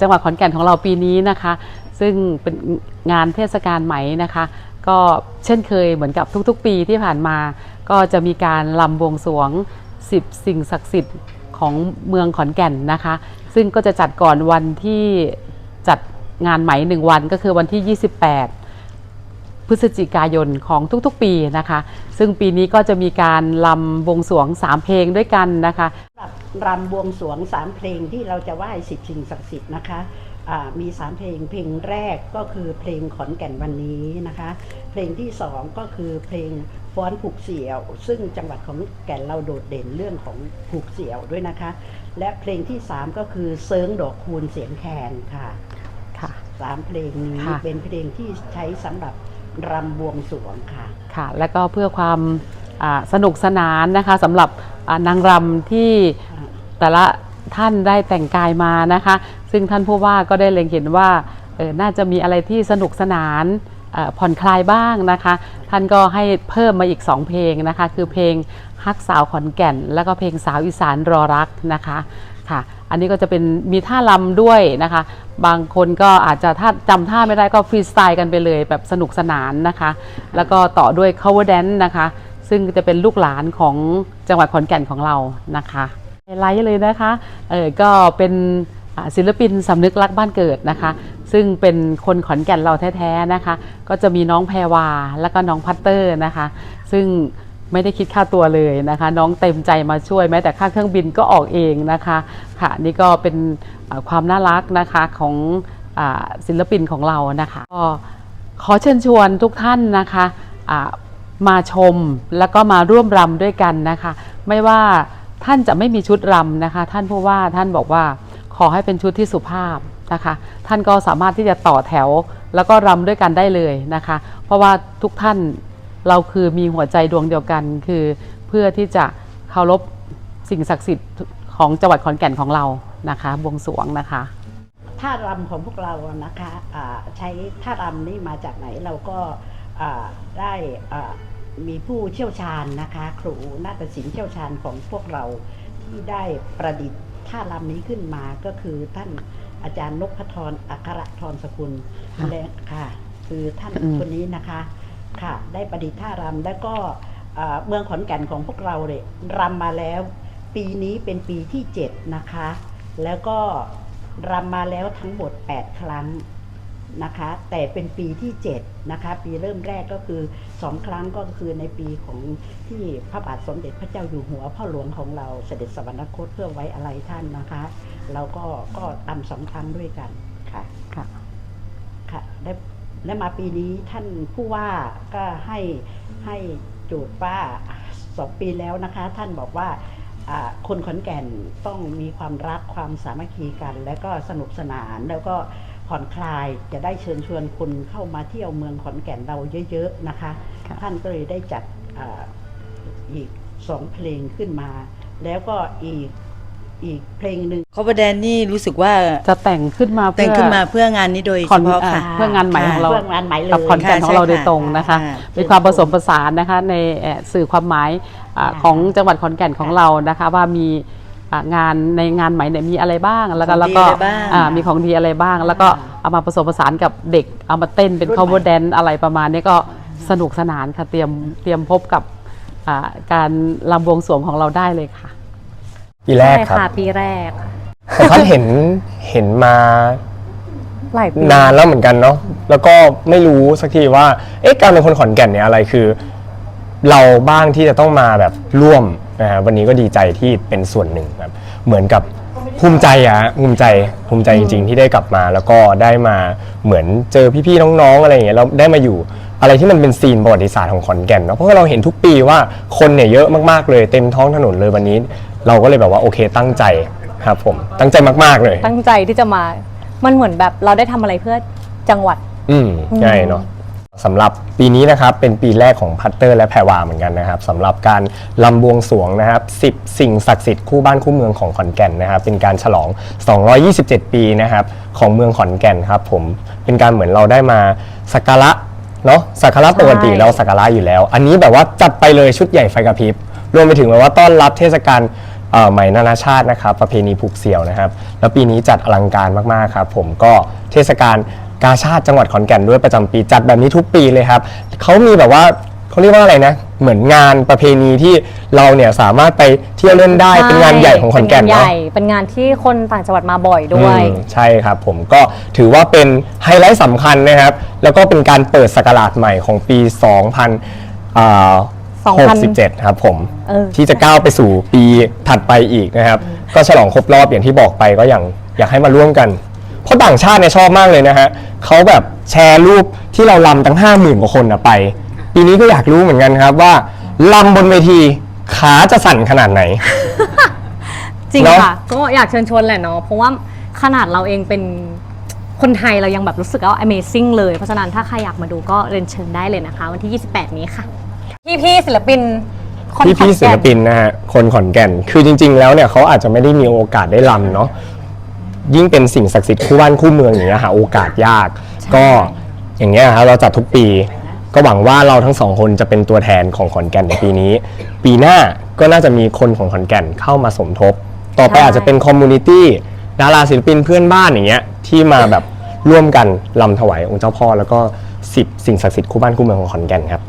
จังหวัดขอนแก่นของเราปีนี้นะคะ ซึ่งเป็นงานเทศกาลไหมนะคะ ก็เช่นเคยเหมือนกับทุกๆ ปีที่ผ่านมา ก็จะมีการลำบวงสวง 10 สิ่งศักดิ์สิทธิ์ของเมืองขอนแก่นนะคะ ซึ่งก็จะจัดก่อนวันที่จัดงานไหมหนึ่งวันก็คือวันที่ 28พฤศจิกายนของทุกๆ ปีนะคะ ซึ่งปีนี้ก็จะมีการลำบวงสวง 3 เพลงด้วยกันนะคะ รับรำบวงสรวงสามเพลงที่เราจะไหว้สิบสิ่งศักดิ์สิทธิ์นะคะอ่ามีสามเพลงเพลงแรกก็คือเพลงขอนแก่นวันนี้นะคะ เพลงที่สองก็คือเพลงฟ้อนผูกเสี่ยว ซึ่งจังหวัดของแก่นเราโดดเด่นเรื่องของผูกเสี่ยวด้วยนะคะ และเพลงที่สามก็คือเซิงดอกคูณเสียงแคนค่ะค่ะสามเพลงนี้ค่ะเป็นเพลงที่ใช้สำหรับรำบวงสรวงค่ะค่ะ และก็เพื่อความอ่าสนุกสนานนะคะสำหรับอ่านางรำที่ แต่ละท่านได้แต่งกายมานะคะ ซึ่งท่านผู้ว่าก็ได้เล็งเห็นว่าน่าจะมีอะไรที่สนุกสนานผ่อนคลายบ้างนะคะ ท่านก็ให้เพิ่มมาอีก 2 เพลงนะคะ คือเพลงฮักสาวขอนแก่น แล้วก็เพลงสาวอีสานรอรักนะคะค่ะ อันนี้ก็จะเป็นมีท่าลำด้วยนะคะ บางคนก็อาจจะถ้าจำท่าไม่ได้ก็ฟรีสไตล์กันไปเลยแบบสนุกสนานนะคะ แล้วก็ต่อด้วย cover dance นะคะ ซึ่งจะเป็นลูกหลานของจังหวัดขอนแก่นของเรานะคะ ไลท์เลยนะคะเออก็เป็นศิลปินสำนึกรักบ้านเกิดนะคะ ซึ่งเป็นคนขอนแก่นเราแท้ๆนะคะ ก็จะมีน้องแพรวาแล้วก็น้องพัตเตอร์นะคะ ซึ่งไม่ได้คิดค่าตัวเลยนะคะ น้องเต็มใจมาช่วยแม้แต่ค่าเครื่องบินก็ออกเองนะคะค่ะนี่ก็เป็นความน่ารักนะคะของอศิลปินของเรานะคะก็ขอเชิญชวนทุกท่านนะคะมาชมแล้วก็มาร่วมรำด้วยกันนะคะ ไม่ว่า ท่านจะไม่มีชุดรำนะคะ ท่านผู้ว่าท่านบอกว่าขอให้เป็นชุดที่สุภาพนะคะ ท่านก็สามารถที่จะต่อแถวแล้วก็รำด้วยกันได้เลยนะคะ เพราะว่าทุกท่านเราคือมีหัวใจดวงเดียวกัน คือเพื่อที่จะเคารพสิ่งศักดิ์สิทธิ์ของจังหวัดขอนแก่นของเรานะคะบวงสรวงนะคะท่ารำของพวกเรานะคะอ่าใช้ท่ารำนี่มาจากไหนเราก็ได้อ่า มีผู้เชี่ยวชาญนะคะ ครูนาฏศิลป์เชี่ยวชาญของพวกเราที่ได้ประดิษฐ์ท่ารำนี้ขึ้นมาก็คือท่านอาจารย์นพธรอัครธรสกุลค่ะและค่ะ คือท่านคนนี้นะคะค่ะ ได้ประดิษฐ์ท่ารำแล้วก็เมืองขอนแก่นของพวกเราเลยรำมาแล้ว ปีนี้เป็นปีที่เจ็ดนะคะ แล้วก็รำมาแล้วทั้งหมด 8 ครั้ง นะคะแต่เป็นปีที่7นะคะปีเริ่มแรกก็คือ2ครั้งก็คือในปีของที่พระบาทสมเด็จพระเจ้าอยู่หัวพ่อหลวงของเราเสด็จสวรรคตเพื่อไว้อะไรท่านนะคะเราก็ก็ทำสองครั้งด้วยกันค่ะค่ะค่ะและและมาปีนี้ท่านผู้ว่าก็ให้ให้โจทย์ว่าสองปีแล้วนะคะ ท่านบอกว่าอ่าคนขอนแก่นต้องมีความรักความสามัคคีกัน แล้วก็สนุกสนานแล้วก็ ผ่อนคลายจะได้เชิญชวนคนเข้ามาเที่ยวเมืองขอนแก่นเราเยอะๆนะคะ ค่ะ ท่านก็เลยได้จัดอาอีกสองเพลงขึ้นมา แล้วก็อีกอีกเพลงหนึ่งคอ v แดนนี่รู้สึกว่าจะแต่งขึ้นมาแต่เพื่งอ ขึ้นมาเพื่องานนี้โดยขอเฉนพาะค่ะอ่าเพื่องานใหม่ของเรา เพื่องานใหม่เลยกับขอนแก่นค่ะของเราใช่โดยตรงนะคะ ค่ะเป็นความผสมผสานนะคะในเอ่อสื่อความหมายอ่าค่ะของจังหวัดขอนแก่นของเรานะคะ ว่ามีอ่า งานในงานไหมเนี่ยมีอะไรบ้าง แล้วก็ของดีแล้วก็อะไรบ้างอ่ามีของดีอะไรบ้าง แล้วก็เอามาผสมผสานกับเด็กเอามาเต้นเป็น รุ่นใหม่ cover dance อะไรประมาณนี้ก็สนุกสนานค่ะเตรียมเตรียมพบกับอ่าการลำบวงสรวงของเราได้เลยค่ะ ปีแรกใช่ครับค่ะปีแรกค่ะแต่เขาเห็นเห็นมาหลายปีนานแล้วเหมือนกันเนาะแล้วก็ไม่รู้สักทีว่าเอ๊ะการเป็นคนขอนแก่นเนี่ยอะไรคือ เราบ้างที่จะต้องมาแบบร่วม นะฮะวันนี้ก็ดีใจที่เป็นส่วนหนึ่งแบบเหมือนกับภูมิใจอะฮะภูมิใจภูมิใจจริง ๆ ที่ได้กลับมาแล้วก็ได้มาเหมือนเจอพี่ๆน้องๆอะไรอย่างเงี้ยเราได้มาอยู่อะไรที่มันเป็นซีนประวัติศาสตร์ของขอนแก่นเนาะเพราะว่าเราเห็นทุกปีว่าคนเนี่ยเยอะมากๆเลยเต็มท้องถนนเลยวันนี้ เราก็เลยแบบว่าโอเคตั้งใจครับผมตั้งใจมากๆเลย ตั้งใจที่จะมา มันเหมือนแบบเราได้ทำอะไรเพื่อจังหวัด อืมใช่เนาะ สำหรับปีนี้นะครับเป็นปีแรกของพัตเตอร์และแพรวาเหมือนกันนะครับสำหรับการลำบวงสรวงนะครับ10 สิ่งศักดิ์สิทธิ์คู่บ้านคู่เมืองของขอนแก่นนะครับเป็นการฉลอง 227 ปีนะครับของเมืองขอนแก่นครับผมเป็นการเหมือนเราได้มาสักการะเนาะสักการะปกติใช่เราสักการะอยู่แล้ว อันนี้แบบว่าจัดไปเลยชุดใหญ่ไฟกระพริบรวมไปถึงแบบว่าต้อนรับเทศกาลเอ่อไหมนานาชาตินะครับประเพณีผูกเสี่ยวนะครับ แล้วปีนี้จัดอลังการมากๆครับผมก็เทศกาล กาชาติจังหวัดขอนแก่นด้วยประจำปีจัดแบบนี้ทุกปีเลยครับเขามีแบบว่าเขาเรียกว่าอะไรนะ เหมือนงานประเพณีที่เราเนี่ยสามารถไปเที่ยวเล่นได้เป็นงานใหญ่ของขอนแก่นเป็นงานใหเนาะ ญ่เป็นงานที่คนต่างจังหวัดมาบ่อยด้วย อืมใช่ครับผมก็ถือว่าเป็นไฮไลท์สำคัญนะครับ แล้วก็เป็นการเปิดสกราชใหม่ของปี 2000อ่า2000 67 ครับผมเออ ที่จะก้าวไปสู่ปีถัดไปอีกนะครับ ก็ฉลองครบรอบอย่างที่บอกไปก็อย่างอยากให้มาร่วมกัน เพราะต่างชาติเนี่ยชอบมากเลยนะฮะเขาแบบแชร์รูปที่เราลำตั้ง50,000กว่าคนนะไป ปีนี้ก็อยากรู้เหมือนกันครับว่าลำบนเวทีขาจะสั่นขนาดไหน จริงเนอะ ค่ะ ก็อยากเชิญชวนแหละเนาะเพราะว่าขนาดเราเองเป็นคนไทยเรายังแบบรู้สึกว่า Amazing เลย เพราะฉะนั้นถ้าใครอยากมาดูก็เรียนเชิญได้เลยนะคะ วันที่ 28 นี้ค่ะ พี่พี่ๆศิลปินคนพี่ขอนพี่ๆศิแก่ลปินนะฮะคนขอนแก่น คือจริง ๆ แล้วเนี่ยเขาอาจจะไม่ได้มีโอกาสได้ลำเนาะ ยิ่งเป็นสิ่งศักดิ์สิทธิ์คู่บ้านคู่เมืองอย่างเงี้ยหาโอกาสยาก ก็อย่างเงี้ยครับเราจัดทุกปี ก็หวังว่าเราทั้งสองคนจะเป็นตัวแทนของขอนแก่นในปีนี้ ปีหน้าก็น่าจะมีคนของขอนแก่นเข้ามาสมทบ ต่อไปใช่อาจจะเป็นคอมมูนิตี้ดาราศิลปินเพื่อนบ้านอย่างเงี้ยที่มาแบบร่วมกันลำถวายองค์เจ้าพ่อ แล้วก็สิบสิ่งศักดิ์สิทธิ์คู่บ้านคู่เมืองของขอนแก่นครับ